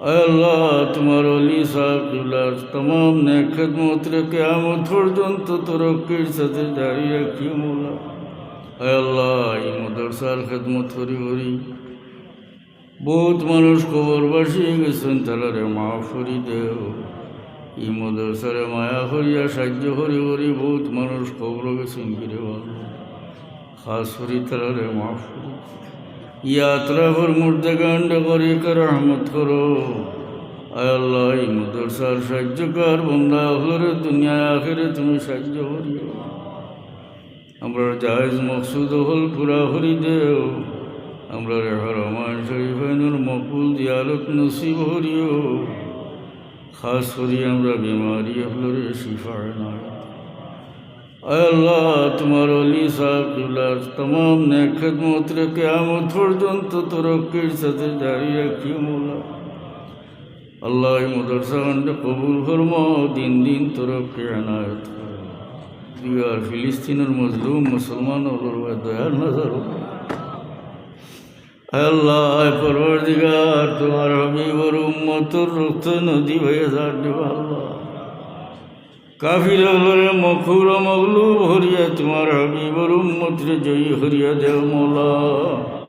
আল্লাহ, তোমার অলি সাহেবুল্লাহ তমাম নে খেদমত রে কেয়ামত পর্যন্ত তরক্কির সাথে জারি রাখি মোলা। আল্লাহ, এই মদরসার খেদমত করি করি। বহুত মানুষ খবর বাসিয়ে গেছেন তারারে মাফ করি দেও। এই মদরসারে মায়া করিয়া সাহায্য করি করি, বহুত মানুষ খবর গেছেন ভালো খাস করি তারারে মাফ করি। ইয়াত্রা ভর মুর্দে গান্ড করি রহমত করো আল্লাহ এই মদরসার সাহায্যকার বন্ধা হরে দুনিয়া আখেরে তুমি সাহায্য করিও আমরা জাহেজ মকসুদ হল পুরা হরি দেও আমরা রেহা রহমান শরীফাইনুর মকুল দিয়ালত নসিব হরিও খাস করি আমরা বিমারি হলরে শিফায় নয় আল্লাহ, তোমার অলি সাহেবুল্লাহ তমাম নে খেদমত রে কেয়ামত পর্যন্ত তরক্কির সাথে জারি রাখি মোলা। আল্লাহ মদরসা খন্ডে কবুল ফরম দিন দিন তরক্কি। তুই আর ফিলিস্তিনের মজলুম মুসলমান ওর দয়ার নজর। আল্লাহ পরবর্তীকার, তোমার হবিবর উম্মতর রক্ত নদী হয়ে যাবে আল্লাহ। কাফির মখুর মগলু হরিয়া তোমার হবিবর উম্মতরে জয়ী হরিয়া দেও মোলা।